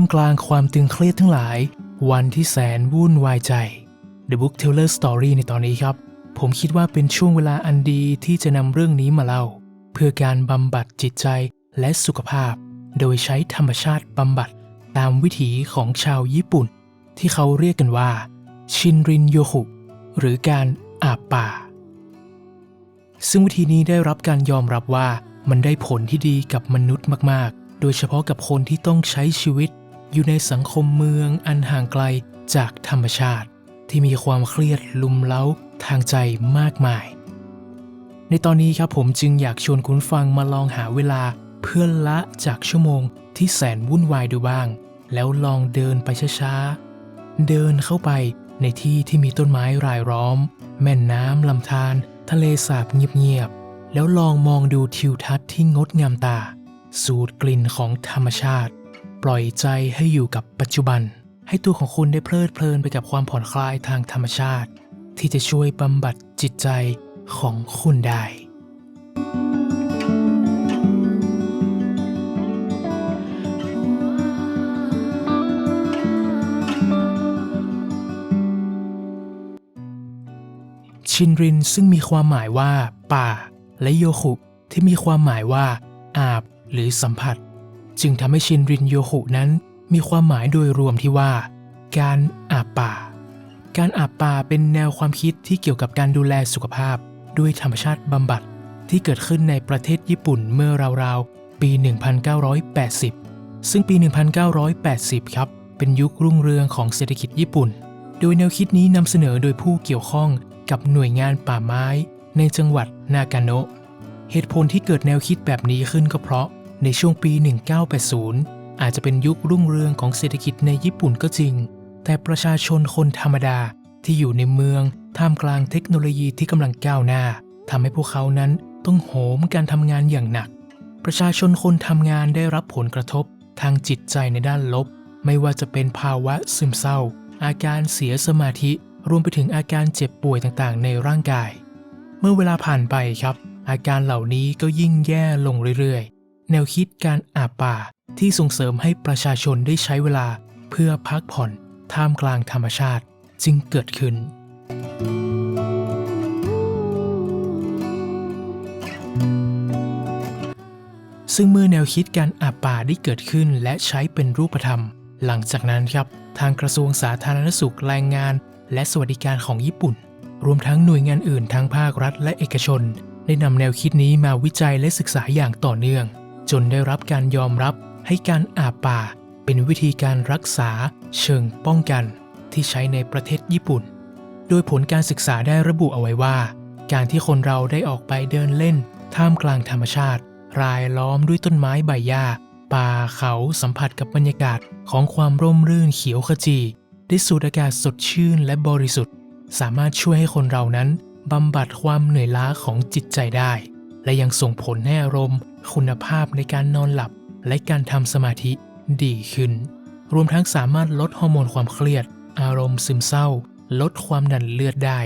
ามกลางความตึงเครียดทั้งหลาย วันที่แสนวุ่นวายใจ The Book Teller Story ในตอนนี้ครับ ผมคิดว่าเป็นช่วงเวลาอันดีที่จะนำเรื่องนี้มาเล่า เพื่อการบำบัดจิตใจและสุขภาพ โดยใช้ธรรมชาติบำบัดตามวิถีของชาวญี่ปุ่น ที่เขาเรียกกันว่า ชินรินโยคุหรือการอาบป่า ซึ่งวิธีนี้ได้รับการยอมรับว่ามันได้ผลที่ดีกับมนุษย์มากๆ โดยเฉพาะกับคนที่ต้องใช้ชีวิต อยู่ในสังคมเมืองอันห่างไกลจากธรรมชาติ ที่มีความเครียดลุมเล้าทางใจมากมาย ในตอนนี้ครับผมจึงอยากชวนคุณฟังมาลองหาเวลาเพื่อละจากชั่วโมงที่แสนวุ่นวายดูบ้าง แล้วลองเดินไปช้าๆ เดินเข้าไปในที่ที่มีต้นไม้รายล้อม แม่น้ำลำธารทะเลสาบเงียบๆ แล้วลองมองดูทิวทัศน์ที่งดงามตา สูดกลิ่นของธรรมชาติ ปล่อยใจให้อยู่กับปัจจุบัน ให้ตัวของคุณได้เพลิดเพลินไปกับความผ่อนคลายทางธรรมชาติ ที่จะช่วยบำบัดจิตใจของคุณได้ชินรินซึ่งมีความหมายว่า ป่า และโยคุที่มีความหมายว่า อาบ หรือสัมผัส จึงทำให้ชินรินโยคุนั้น มีความหมายโดยรวมที่ว่า การอาบป่า การอาบป่าเป็นแนวความคิดที่เกี่ยวกับการดูแลสุขภาพ ด้วยธรรมชาติบำบัดที่เกิดขึ้นในประเทศญี่ปุ่นเมื่อราวๆ ปี 1980 ซึ่งปี 1980 ครับ เป็นยุครุ่งเรืองของเศรษฐกิจญี่ปุ่น โดยแนวคิดนี้นำเสนอโดยผู้เกี่ยวข้องกับหน่วยงานป่าไม้ ในจังหวัดนากาโนะ เหตุผลที่เกิดแนวคิดแบบนี้ขึ้นก็เพราะ ในช่วงปี 1980 อาจจะเป็นยุครุ่งเรืองของเศรษฐกิจในญี่ปุ่นก็จริง แต่ประชาชนคนธรรมดาที่อยู่ในเมืองท่ามกลางเทคโนโลยีที่กำลังก้าวหน้าทำให้พวกเขานั้นต้องโหมการทำงานอย่างหนัก ประชาชนคนทำงานได้รับผลกระทบทางจิตใจในด้านลบ ไม่ว่าจะเป็นภาวะซึมเศร้า อาการเสียสมาธิ รวมไปถึงอาการเจ็บป่วยต่างๆ ในร่างกาย เมื่อเวลาผ่านไปครับ อาการเหล่านี้ก็ยิ่งแย่ลงเรื่อยๆ แนวคิดการอาบป่าที่ส่งเสริมให้ประชาชนได้ใช้เวลาเพื่อพักผ่อนท่ามกลางธรรมชาติจึงเกิดขึ้น ซึ่งเมื่อแนวคิดการอาบป่าได้เกิดขึ้นและใช้เป็นรูปธรรม หลังจากนั้นครับ ทางกระทรวงสาธารณสุขแรงงาน และสวัสดิการของญี่ปุ่น รวมทั้งหน่วยงานอื่นทั้งภาครัฐและเอกชน ได้นำแนวคิดนี้มาวิจัยและศึกษาอย่างต่อเนื่อง จนได้รับการยอมรับให้การอาบป่า เป็นวิธีการรักษา เชิงป้องกันที่ใช้ในประเทศญี่ปุ่น โดยผลการศึกษาได้ระบุเอาไว้ว่า การที่คนเราได้ออกไปเดินเล่น ท่ามกลางธรรมชาติ รายล้อมด้วยต้นไม้ใบหญ้า ป่าเขาสัมผัสกับบรรยากาศของความร่มรื่นเขียวขจี ได้สูดอากาศสดชื่นและบริสุทธิ์ สามารถช่วยให้คนเรานั้นบำบัดความเหนื่อยล้าของจิตใจได้ และยังส่งผลให้อารมณ์ คุณภาพในการนอนหลับและการทำสมาธิดีขึ้น รวมทั้งสามารถลดฮอร์โมนความเครียด อารมณ์ซึมเศร้า ลดความดันเลือดได้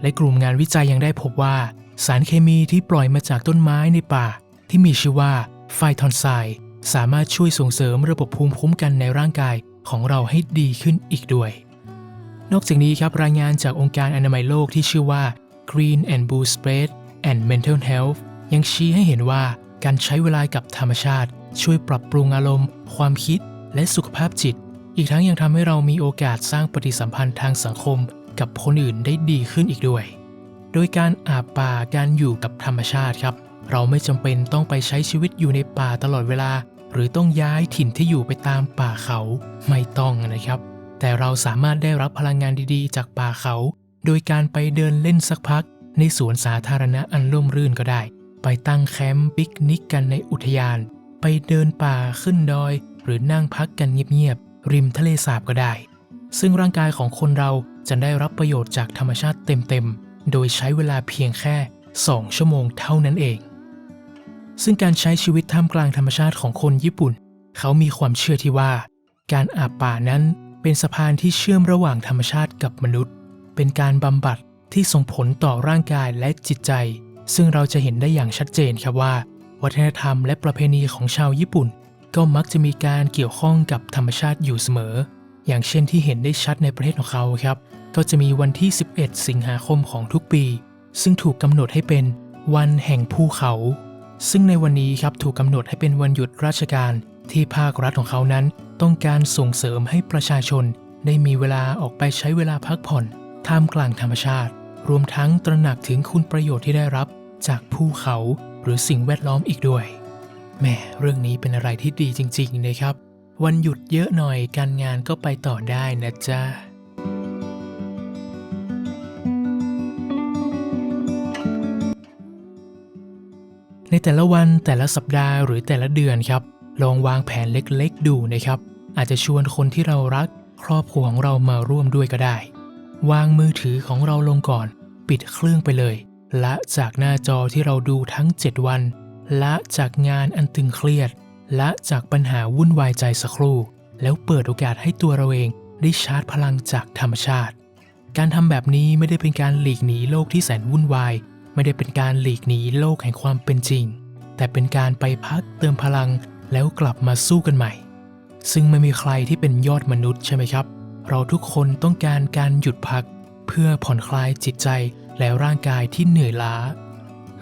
และกลุ่มงานวิจัยยังได้พบว่า สารเคมีที่ปล่อยมาจากต้นไม้ในป่า ที่มีชื่อว่าไฟทอนไซสามารถช่วยส่งเสริมระบบภูมิคุ้มกันในร่างกายของเราให้ดีขึ้นอีกด้วย นอกจากนี้ครับรายงานจากองค์การอนามัยโลกที่ชื่อว่า Green and Blue Spread and Mental Health ยังชี้ให้เห็นว่าการใช้เวลากับธรรมชาติ ช่วยปรับปรุงอารมณ์ ความคิด และสุขภาพจิต อีกทั้งยังทำให้เรามีโอกาสสร้างปฏิสัมพันธ์ทางสังคม กับคนอื่นได้ดีขึ้นอีกด้วย โดยการอาบป่าการอยู่กับธรรมชาติครับ เราไม่จำเป็นต้องไปใช้ชีวิตอยู่ในป่าตลอดเวลา หรือต้องย้ายถิ่นที่อยู่ไปตามป่าเขาไม่ต้องนะครับ แต่เราสามารถได้รับพลังงานดีๆ จากป่าเขา โดยการไปเดินเล่นสักพัก ในสวนสาธารณะอันร่มรื่นก็ได้ ไปตั้งแคมป์ปิกนิกกันในอุทยาน ไปเดินป่าขึ้นดอย หรือนั่งพักกันเงียบๆริมทะเลสาบก็ได้ ซึ่งร่างกายของคนเราจะได้รับประโยชน์จากธรรมชาติเต็มๆ โดยใช้เวลาเพียงแค่ 2 ชั่วโมงเท่านั้นเอง ซึ่งการใช้ชีวิตท่ามกลางธรรมชาติของคนญี่ปุ่น เขามีความเชื่อที่ว่า การอาบป่านั้นเป็นสะพานที่เชื่อมระหว่างธรรมชาติกับมนุษย์ เป็นการบำบัดที่ส่งผลต่อร่างกายและจิตใจ ซึ่งเราจะเห็นได้อย่างชัดเจนครับว่า วัฒนธรรมและประเพณีของชาวญี่ปุ่น ก็มักจะมีการเกี่ยวข้องกับธรรมชาติอยู่เสมอ อย่างเช่นที่เห็นได้ชัดในประเทศของเขาครับ ก็จะมีวันที่ 11 สิงหาคมของทุกปี ซึ่งถูกกำหนดให้เป็นวันแห่งภูเขา ซึ่งในวันนี้ครับถูกกำหนดให้เป็นวันหยุดราชการ ที่ภาครัฐของเขานั้นต้องการส่งเสริมให้ประชาชน ได้มีเวลาออกไปใช้เวลาพักผ่อนท่ามกลางธรรมชาติ รวมทั้งตระหนักถึงคุณประโยชน์ที่ได้รับจากภูเขาหรือสิ่งแวดล้อมอีกด้วยแหม่เรื่องนี้เป็นอะไรที่ดีจริง ๆ นะครับ วันหยุดเยอะหน่อยการงานก็ไปต่อได้นะจ๊ะในแต่ละวันแต่ละสัปดาห์หรือแต่ละเดือนครับ ลองวางแผนเล็กๆ ดูนะครับ อาจจะชวนคนที่เรารัก ครอบครัวของเรามาร่วมด้วยก็ได้ วางมือถือของเราลงก่อน ปิดเครื่องไปเลย ละจากหน้าจอที่เราดูทั้ง 7 วัน ละจากงานอันตึงเครียด ละจากปัญหาวุ่นวายใจสักครู่ แล้วเปิดโอกาสให้ตัวเราเองได้ชาร์จพลังจากธรรมชาติ การทำแบบนี้ไม่ได้เป็นการหลีกหนีโลกที่แสนวุ่นวาย ไม่ได้เป็นการหลีกหนีโลกแห่งความเป็นจริง แต่เป็นการไปพักเติมพลังแล้วกลับมาสู้กันใหม่ ซึ่งไม่มีใครที่เป็นยอดมนุษย์ใช่ไหมครับ เราทุกคนต้องการการหยุดพัก เพื่อผ่อนคลายจิตใจและร่างกายที่เหนื่อยล้า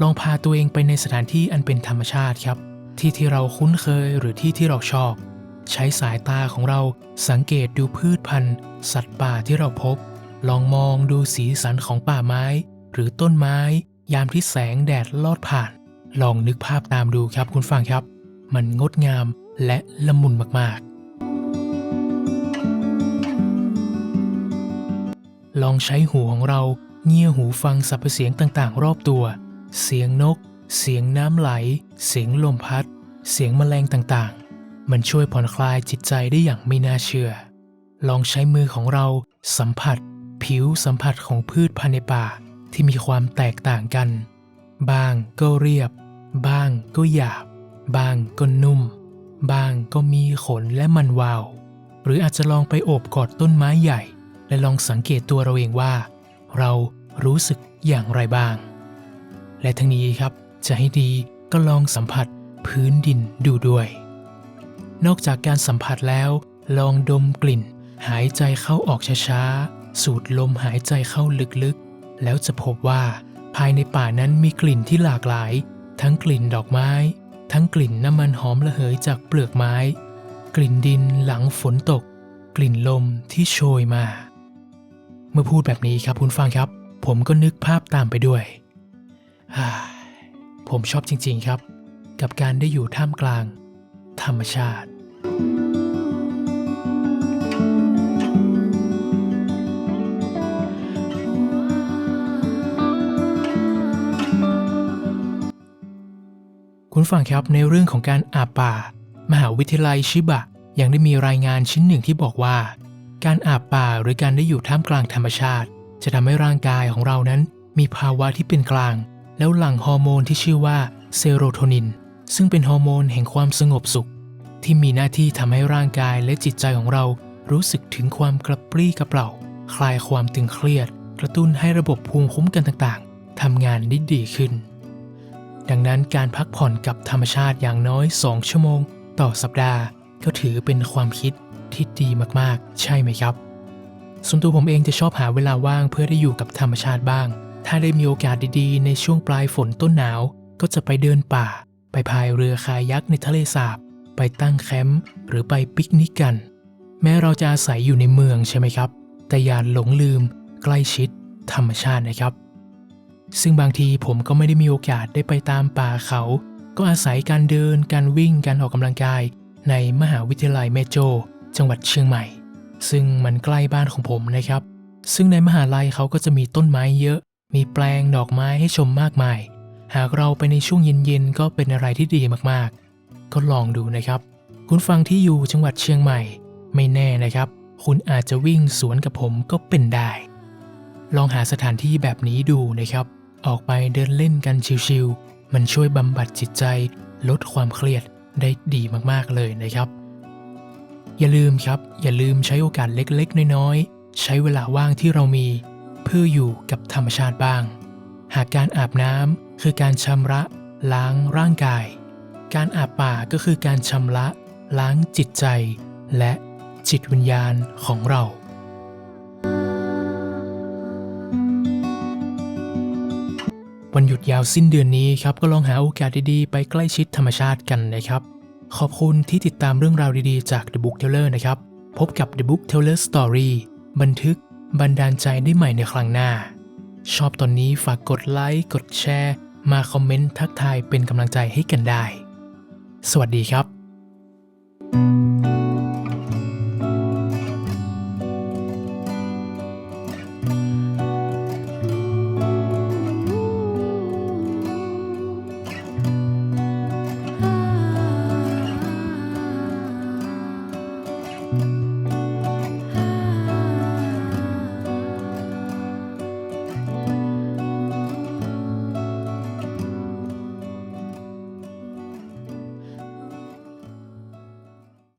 ลองพาตัวเองไปในสถานที่อันเป็นธรรมชาติครับ ที่ที่เราคุ้นเคยหรือที่ที่เราชอบ ใช้สายตาของเราสังเกตดูพืชพันธุ์ สัตว์ป่าที่เราพบ ลองมองดูสีสันของป่าไม้ หรือต้นไม้ ยามที่แสงแดดลอดผ่าน ลองนึกภาพตามดูครับคุณฟังครับ มันงดงามและละมุนมากๆ ลองใช้หูของเราเงี่ยหูฟังสรรพเสียงต่างๆ รอบตัว เสียงนก เสียงน้ำไหล เสียงลมพัด เสียงแมลงต่างๆ มันช่วยผ่อนคลายจิตใจได้อย่างไม่น่าเชื่อ ลองใช้มือของเราสัมผัส ผิวสัมผัสของพืชพันธุ์ในป่าที่มีความแตกต่างกัน บางก็เรียบ บางก็หยาบ บางก็นุ่ม บางก็มีขนและมันวาว หรืออาจจะลองไปโอบกอดต้นไม้ใหญ่ และลองสังเกตตัวเราเองว่า เรารู้สึกอย่างไรบ้าง และทั้งนี้ครับ จะให้ดีก็ลองสัมผัสพื้นดินดูด้วย นอกจากการสัมผัสแล้ว ลองดมกลิ่น หายใจเข้าออกช้าๆ สูดลมหายใจเข้าลึกๆ แล้วจะพบว่าภายในป่านั้นมีกลิ่นที่หลากหลาย ทั้งกลิ่นดอกไม้ ทั้งกลิ่นน้ำมันหอมระเหยจากเปลือกไม้ กลิ่นดินหลังฝนตก กลิ่นลมที่โชยมา เมื่อพูดแบบนี้ครับคุณฟังครับ ผมก็นึกภาพตามไปด้วยผมชอบจริงๆครับ กับการได้อยู่ท่ามกลาง ธรรมชาติ คุณฟังครับในเรื่องของการอาบป่า มหาวิทยาลัยชิบะ ยังได้มีรายงานชิ้นหนึ่งที่บอกว่า การอาบป่าหรือการได้อยู่ท่ามกลางธรรมชาติ จะทำให้ร่างกายของเรานั้น มีภาวะที่เป็นกลาง แล้วหลั่งฮอร์โมนที่ชื่อว่าเซโรโทนิน ซึ่งเป็นฮอร์โมนแห่งความสงบสุข ที่มีหน้าที่ทำให้ร่างกายและจิตใจของเรารู้สึกถึงความกระปรี้กระเปร่า คลายความตึงเครียด กระตุ้นให้ระบบภูมิคุ้มกันต่างๆทำงานได้ดีขึ้น ดังนั้นการพักผ่อนกับธรรมชาติอย่างน้อย 2 ชั่วโมง ต่อสัปดาห์ ก็ถือเป็นความคิด ที่ดีมากๆ ใช่ไหมครับส่วนตัวผมเองจะชอบหาเวลาว่างเพื่อได้อยู่กับธรรมชาติบ้าง ถ้าได้มีโอกาสดีๆ ในช่วงปลายฝนต้นหนาว ก็จะไปเดินป่า ไปพายเรือคายักในทะเลสาบ ไปตั้งแคมป์หรือไปปิกนิกกัน แม้เราจะอาศัยอยู่ในเมืองใช่ไหมครับ แต่อย่าหลงลืม ใกล้ชิด ธรรมชาตินะครับ ซึ่งบางทีผมก็ไม่ได้มีโอกาสได้ไปตามป่าเขา ก็อาศัยการเดิน การวิ่ง การออกกำลังกาย ในมหาวิทยาลัยแม่โจ จังหวัดเชียงใหม่ ซึ่งมันใกล้บ้านของผมนะครับ ซึ่งในมหาลัยเขาก็จะมีต้นไม้เยอะ มีแปลงดอกไม้ให้ชมมากมาย หากเราไปในช่วงเย็นๆก็เป็นอะไรที่ดีมากๆ ก็ลองดูนะครับ คุณฟังที่อยู่จังหวัดเชียงใหม่ ไม่แน่นะครับ คุณอาจจะวิ่งสวนกับผมก็เป็นได้ ลองหาสถานที่แบบนี้ดูนะครับ ออกไปเดินเล่นกันชิวๆมันช่วยบำบัดจิตใจ ลดความเครียดได้ดีมากๆเลยนะครับ อย่าลืมครับ อย่าลืมใช้โอกาสเล็กๆ น้อยๆ ใช้เวลาว่างที่เรามี เพื่ออยู่กับธรรมชาติบ้าง หากการอาบน้ำคือการชำระ ล้างร่างกาย การอาบป่าก็คือการชำระ ล้างจิตใจ และจิตวิญญาณของเราวันหยุดยาวสิ้นเดือนนี้ครับก็ลองหาโอกาสดีๆ ไปใกล้ชิดธรรมชาติกันนะครับ ขอบคุณที่ติดตามเรื่องราวดีๆจาก The Book Teller นะครับ พบกับ The Book Teller Story บันทึกบันดาลใจได้ใหม่ในครั้งหน้า ชอบตอนนี้ฝากกดไลค์กดแชร์ มาคอมเมนต์ทักทายเป็นกำลังใจให้กันได้ สวัสดีครับ